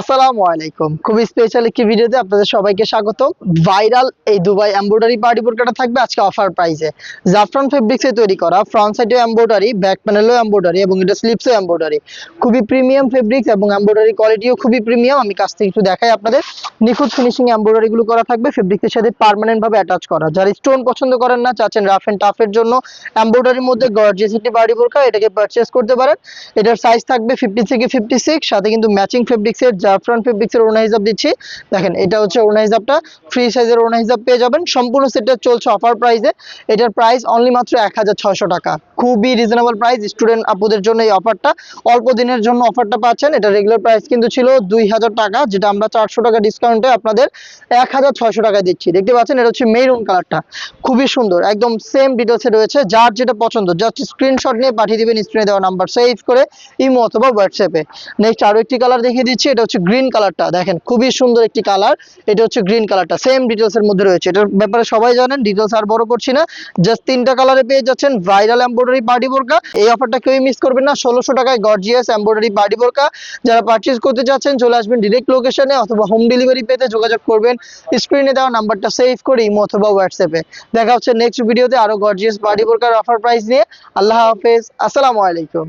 আসসালামু আলাইকুম। খুব স্পেশাল একটি ভিডিওতে আপনাদের সবাইকে স্বাগত ভাইরাল এই দুবাই এম্ব্রয়ডারি পার্টি বোর্ডটা থাকবে আজকে অফার প্রাইসে জাফরান ফেব্রিক্সে তৈরি করা ফ্রন্ট সাইডেও এম্ব্রয়ডারি ব্যাক প্যানেলও এম্ব্রয়ডারি এবং এটা স্লিপসও এম্ব্রয়ডারি খুবই প্রিমিয়াম ফেব্রিক্স এবং এমব্রয়ডারি কোয়ালিটিও খুবই প্রিমিয়াম আমি কাছ থেকে একটু দেখাই আপনাদের। নিখুঁত ফিনিশিং এমব্রয়ডারি গুলো করা থাকবে ফেব্রিক্সের সাথে পার্মানেন্ট ভাবে অ্যাটাচ করা। যারা স্টোন পছন্দ করেন না, চাচ্ছেন রাফ এন্ড টাফের জন্য এম্ব্রয়ডারির মধ্যে গর্জিয়াস বাড়ি বোরকা এটাকে পারচেস করতে পারেন। এটার সাইজ থাকবে ফিফটি থেকে ফিফটি সিক্স সাথে কিন্তু ম্যাচিং ফেব্রিক্সের জাফরান ফেব্রিক্সের ওনা হিসাব দিচ্ছি। দেখেন, এটা হচ্ছে ওনা হিসাবটা ফ্রি সাইজের ওনা হিসাব পেয়ে যাবেন। সম্পূর্ণ সেটটা চলছে অফার প্রাইসে এটার প্রাইস অনলি মাত্র এক হাজার ছয়শো টাকা। খুবই রিজনেবল প্রাইস স্টুডেন্ট আপুদের জন্য এই অফারটা অল্প দিনের জন্য অফারটা পাচ্ছেন। এটা রেগুলার প্রাইস কিন্তু ছিল দুই হাজার টাকা, যেটা আমরা চারশো টাকা ডিসকাউন্টে আপনাদের এক হাজার ছয়শো টাকায় দিচ্ছি। দেখতে পাচ্ছেন, এটা হচ্ছে মেরুন কালারটা খুবই সুন্দর, একদম সেম ডিটেলসে রয়েছে। যার যেটা পছন্দ জাস্ট স্ক্রিনশট নিয়ে পাঠিয়ে দিবেন স্ক্রিনে দেওয়া নাম্বার সেভ করে ইমো অথবা হোয়াটসঅ্যাপে নেক্সট আরও একটি কালার দেখিয়ে দিচ্ছি, এটা হচ্ছে গ্রিন কালারটা দেখেন, খুবই সুন্দর একটি কালার এটা হচ্ছে গ্রিন কালারটা সেম ডিটেলস এর মধ্যে রয়েছে। এটার ব্যাপারে সবাই জানেন ডিটেলস আর বড় করছি না। জাস্ট তিনটা কালারে পেয়ে যাচ্ছেন ভাইরাল এমব্রয়ডারি পার্টি বোরকা। এই অফারটা কেউই মিস করবেন না, ষোলোশো টাকায় গর্জিয়াস এমব্রয়ডারি পার্টি বোরকা। যারা পারচেজ করতে চাচ্ছেন চলে আসবেন ডিরেক্ট লোকেশনে অথবা হোম ডেলিভারি পেতে যোগাযোগ করবেন। স্ক্রিনে দেওয়া নাম্বারটা সেভ করে ইমো অথবা হোয়াটসঅ্যাপে দেখা হচ্ছে নেক্সট ভিডিওতে আরও গর্জিয়াস বাড়ি বোরকার অফার প্রাইস নিয়ে। আল্লাহ হাফেজ। আসসালামু আলাইকুম।